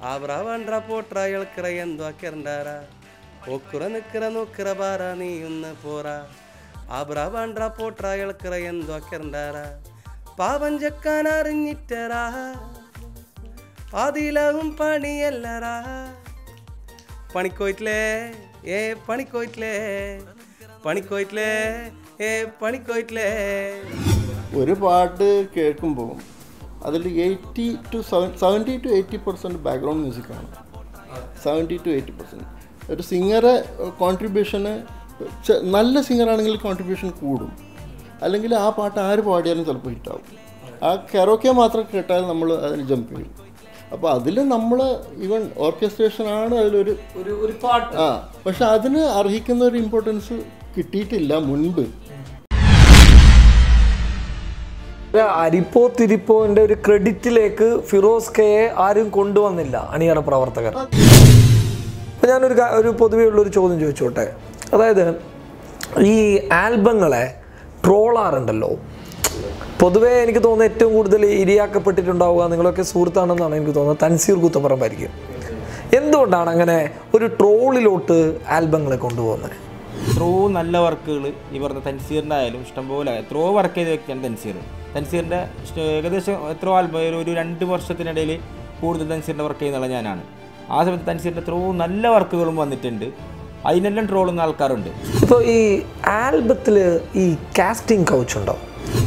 പോട്ര ഇളക്കിറ എന്തോ കിറണ്ടാര ഒക്കുറ നിക്കറ നോക്കറ ബാര നീ ഒന്ന് പോറ ആബ്രാ വേണ്ട പോട്ര ഇളക്കിറ എന്തോ കിറണ്ടാര പാപം ചെക്കാൻ അറിഞ്ഞിട്ടരാ. അതിലവും പണിയല്ലറാ പണിക്കോയിട്ടില്ലേ? ഏ പണിക്കോയിട്ടില്ലേ? പണിക്കോയിട്ടില്ലേ? ഏ പണിക്കോയിട്ടില്ലേ? ഒരു പാട്ട് കേൾക്കുമ്പോൾ അതിൽ eighty two seven seventy two eighty percent background മ്യൂസിക്കാണ്. Seventy two eighty percent ഒരു സിംഗറെ കോൺട്രിബ്യൂഷന് നല്ല സിംഗറാണെങ്കിൽ കോൺട്രിബ്യൂഷൻ കൂടും. അല്ലെങ്കിൽ ആ പാട്ട് ആര് പാടിയാലും ചിലപ്പോൾ ഹിറ്റാവും. ആ കെറോക്കെ മാത്രം കേട്ടാൽ നമ്മൾ അതിന് ജമ്പ് ചെയ്യും. അപ്പോൾ അതിൽ നമ്മൾ ഈവൻ ഓർക്കസ്ട്രേഷൻ ആണ് അതിലൊരു ഒരു ഒരു പാട്ട്. ആ പക്ഷെ അതിന് അർഹിക്കുന്ന ഒരു ഇമ്പോർട്ടൻസ് കിട്ടിയിട്ടില്ല മുൻപ്. അരിപ്പോ തിരിപ്പോന്റെ ഒരു ക്രെഡിറ്റിലേക്ക് ഫിറോസ് കെയെ ആരും കൊണ്ടുവന്നില്ല അണിയറ പ്രവർത്തകർ. അപ്പൊ ഞാനൊരു ഒരു പൊതുവേ ഉള്ളൊരു ചോദ്യം ചോദിച്ചോട്ടെ. അതായത് ഈ ആൽബങ്ങളെ ട്രോളാറുണ്ടല്ലോ. പൊതുവേ എനിക്ക് തോന്നുന്നത് ഏറ്റവും കൂടുതൽ ഇരയാക്കപ്പെട്ടിട്ടുണ്ടാവുക നിങ്ങളൊക്കെ സുഹൃത്താണെന്നാണ് എനിക്ക് തോന്നുന്നത്. തൻസീർ കുത്തപ്പറമ്പായിരിക്കും എന്തുകൊണ്ടാണ് അങ്ങനെ ഒരു ട്രോളിലോട്ട് ആൽബങ്ങളെ കൊണ്ടുപോകുന്നത്? എത്രയോ നല്ല വർക്കുകൾ ഈ പറഞ്ഞ തൻസീറിന്റെ ആയാലും ഇഷ്ടംപോലെ എത്രയോ വർക്ക് ചെയ്ത വ്യക്തിയാണ് തൻസീർ. തൻസീറിന്റെ ഏകദേശം എത്രയോ ആൽബം ഒരു- രണ്ട് വർഷത്തിനിടയിൽ കൂടുതൽ തൻസീറിന്റെ വർക്ക് ചെയ്യുന്നുള്ള ഞാനാണ്. ആ സമയത്ത് തൻസീറിന്റെ എത്രയോ നല്ല വർക്കുകളും വന്നിട്ടുണ്ട്. അതിനെല്ലാം ട്രോളുന്ന ആൾക്കാരുണ്ട്. ഇപ്പോൾ ഈ ആൽബത്തിൽ ഈ കാസ്റ്റിംഗ് കൗച്ച് ഉണ്ടോ?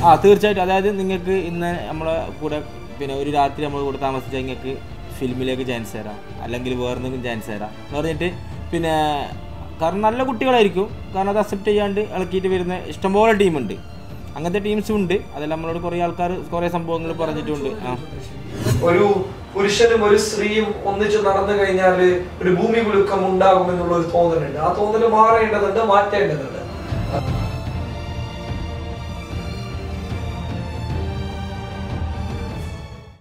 ആ തീർച്ചയായിട്ടും. അതായത് നിങ്ങൾക്ക് ഇന്ന് നമ്മളെ കൂടെ പിന്നെ ഒരു രാത്രി നമ്മൾ കൂടെ താമസിച്ചാൽ നിങ്ങൾക്ക് ഫിലിമിലേക്ക് ചാൻസ് തരാം. അല്ലെങ്കിൽ വേറെന്തെങ്കിലും ചാൻസ് തരാം എന്ന് പറഞ്ഞിട്ട് പിന്നെ കാരണം നല്ല കുട്ടികളായിരിക്കും. കാരണം അത് അക്സെപ്റ്റ് ചെയ്യാണ്ട് ഇളക്കിയിട്ട് വരുന്ന ഇഷ്ടംപോലെ ടീമുണ്ട്. അങ്ങനത്തെ ടീംസും ഉണ്ട്. അതെല്ലാം നമ്മളോട് കുറേ ആൾക്കാർ കുറേ സംഭവങ്ങൾ പറഞ്ഞിട്ടുണ്ട്. ആ. ഒരു പുരുഷനും ഒരു സ്ത്രീയും ഒന്നിച്ച് നടന്നു കഴിഞ്ഞാൽ ഒരു ഭൂമി കുലുക്കം ഉണ്ടാകുമെന്നുള്ള ഒരു തോന്നലുണ്ട്. ആ തോന്നൽ മാറേണ്ടതുണ്ട് മാറ്റേണ്ടതുണ്ട്.